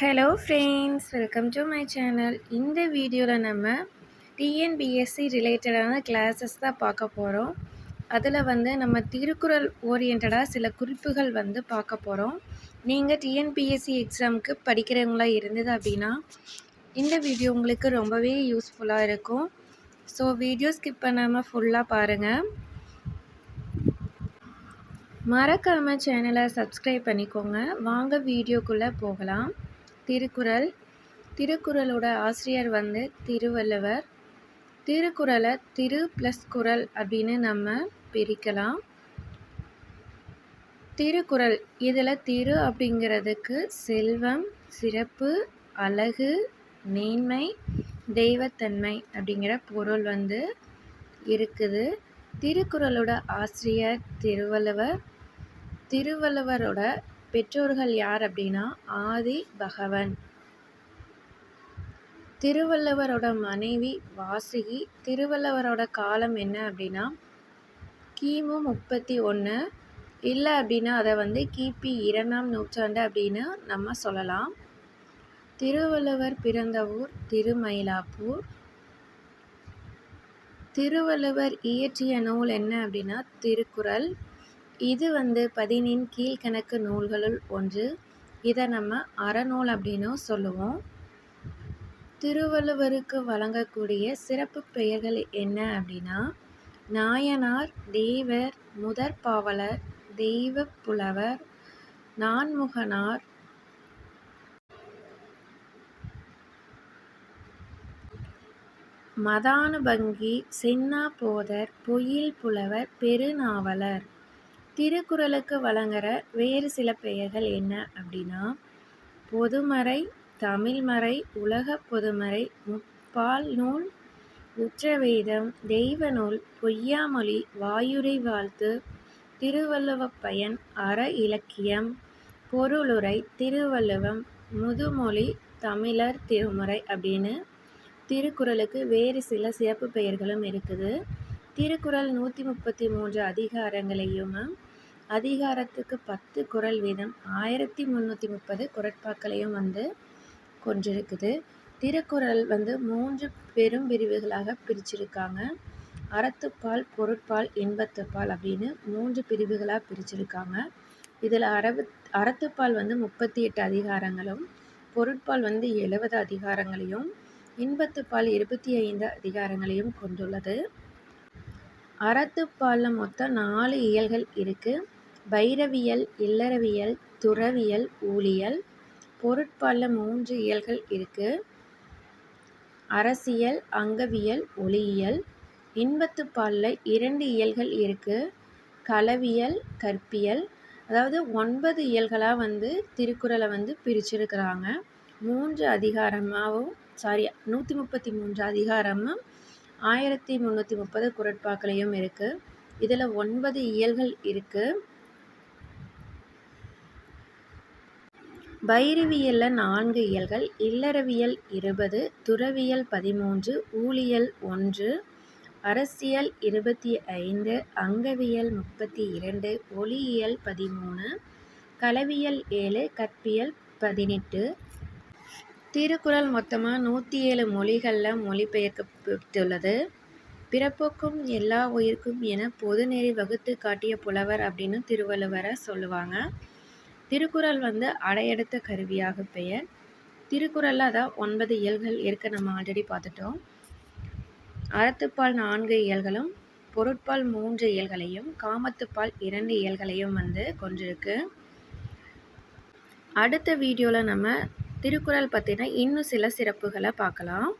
Hello friends welcome to my channel இந்த வீடியோவில் நம்ம டிஎன்பிஎஸ்சி ரிலேட்டடான கிளாஸஸ் தான் பார்க்க போகிறோம் அதில் வந்து நம்ம திருக்குறள் ஓரியன்டாக சில குறிப்புகள் வந்து பார்க்க போகிறோம் நீங்கள் டிஎன்பிஎஸ்சி எக்ஸாமுக்கு படிக்கிறவங்களா இருந்தது அப்படின்னா இந்த வீடியோ உங்களுக்கு ரொம்பவே யூஸ்ஃபுல்லாக இருக்கும். ஸோ வீடியோ ஸ்கிப் பண்ணாமல் ஃபுல்லாக பாருங்கள் மறக்காமல் சேனலை சப்ஸ்கிரைப் பண்ணிக்கோங்க. வாங்க வீடியோக்குள்ளே போகலாம். திருக்குறள். திருக்குறளோட ஆசிரியர் வந்து திருவள்ளுவர். திருக்குறளை திரு ப்ளஸ் குரல் அப்படின்னு நம்ம பிரிக்கலாம். திருக்குறள் இதில் திரு அப்படிங்கிறதுக்கு செல்வம் சிறப்பு அழகு மேன்மை தெய்வத்தன்மை அப்படிங்கிற பொருள் வந்து இருக்குது. திருக்குறளோட ஆசிரியர் திருவள்ளுவர். திருவள்ளுவரோட பெற்றோர்கள் யார் அப்படின்னா ஆதி பகவன். திருவள்ளுவரோட மனைவி வாசுகி. திருவள்ளுவரோட காலம் என்ன அப்படின்னா கிமு முப்பத்தி ஒன்று இல்லை அப்படின்னா அதை வந்து கிபி இரண்டாம் நூற்றாண்டு அப்படின்னு நம்ம சொல்லலாம். திருவள்ளுவர் பிறந்த ஊர் திருமயிலாப்பூர். திருவள்ளுவர் இயற்றிய நூல் என்ன அப்படின்னா திருக்குறள். இது வந்து பதினின் கீழ்கணக்கு நூல்களுள் ஒன்று. இதை நம்ம அறநூல் அப்படின்னும் சொல்லுவோம். திருவள்ளுவருக்கு வழங்கக்கூடிய சிறப்பு பெயர்கள் என்ன அப்படின்னா நாயனார் தேவர் முதற்பாவலர் தெய்வ புலவர் நான்முகனார் மதானுபங்கி சென்னா போதர் பொயில் புலவர் பெருநாவலர். திருக்குறளுக்கு வழங்குற வேறு சில பெயர்கள் என்ன அப்படின்னா பொதுமறை தமிழ்மறை உலக பொதுமறை முப்பால் நூல் உச்சவேதம் தெய்வ நூல் பொய்யாமொழி வாயுரை வாழ்த்து திருவள்ளுவப்பயன் அற இலக்கியம் பொருளுரை திருவள்ளுவம் முதுமொழி தமிழர் திருமுறை அப்படின்னு திருக்குறளுக்கு வேறு சில சிறப்பு பெயர்களும் இருக்குது. திருக்குறள் நூற்றி முப்பத்தி மூன்று அதிகாரங்களையும் அதிகாரத்துக்கு பத்து குரல் வீதம் ஆயிரத்தி முந்நூற்றி முப்பது குரட்பாக்களையும் வந்து கொண்டிருக்குது திருக்குறள் வந்து மூன்று பெரும் பிரிவுகளாக பிரிச்சிருக்காங்க. அறத்துப்பால் பொருட்பால் இன்பத்துப்பால் அப்படின்னு மூன்று பிரிவுகளாக பிரிச்சிருக்காங்க. இதில் அறவு அறத்துப்பால் வந்து முப்பத்தி எட்டு அதிகாரங்களும் பொருட்பால் வந்து எழுபது அதிகாரங்களையும் இன்பத்துப்பால் இருபத்தி ஐந்து அதிகாரங்களையும் கொண்டுள்ளது. அறத்துப்பாலில் மொத்தம் நாலு இயல்கள் இருக்குது பைரவியல் இல்லறவியல் துறவியல் ஊழியல் பொருட்பாலில் மூன்று இயல்கள் இருக்குது அரசியல் அங்கவியல் ஒளியியல் இன்பத்துப்பால்ல இரண்டு இயல்கள் இருக்குது களவியல் கற்பியல் அதாவது ஒன்பது இயல்களாக வந்து திருக்குறளை வந்து பிரிச்சிருக்கிறாங்க. மூன்று அதிகாரமாகவும் சாரி நூற்றி முப்பத்தி மூன்று அதிகாரமும் ஆயிரத்தி முந்நூற்றி முப்பது குரட்பாக்களையும் இருக்குது இதில் ஒன்பது இயல்கள் இருக்குது பைரவியலில் நான்கு இயல்கள் இல்லறவியல் இருபது துறவியல் பதிமூன்று ஊழியல் ஒன்று அரசியல் இருபத்தி ஐந்து அங்கவியல் முப்பத்தி இரண்டு ஒளியியல் பதிமூணு களவியல் ஏழு கற்பியல் பதினெட்டு. திருக்குறள் மொத்தமாக நூற்றி ஏழு மொழிகளில் மொழிபெயர்க்கப்பட்டுள்ளது. பிறப்புக்கும் எல்லா உயிருக்கும் என பொதுநெறி வகுத்து காட்டிய புலவர் அப்படின்னு திருவள்ளுவரை சொல்லுவாங்க. திருக்குறள் வந்து அடையெடுத்த கருவியாக பெயர். திருக்குறளில் அதான் ஒன்பது இயல்கள் இருக்க நம்ம ஆல்ரெடி பார்த்துட்டோம். அறத்துப்பால் நான்கு இயல்களும் பொருட்பால் மூன்று இயல்களையும் காமத்துப்பால் இரண்டு இயல்களையும் வந்து கொண்டிருக்கு. அடுத்த வீடியோவில் நம்ம திருக்குறள் பற்றின இன்னும் சில சிறப்புகளை பார்க்கலாம்.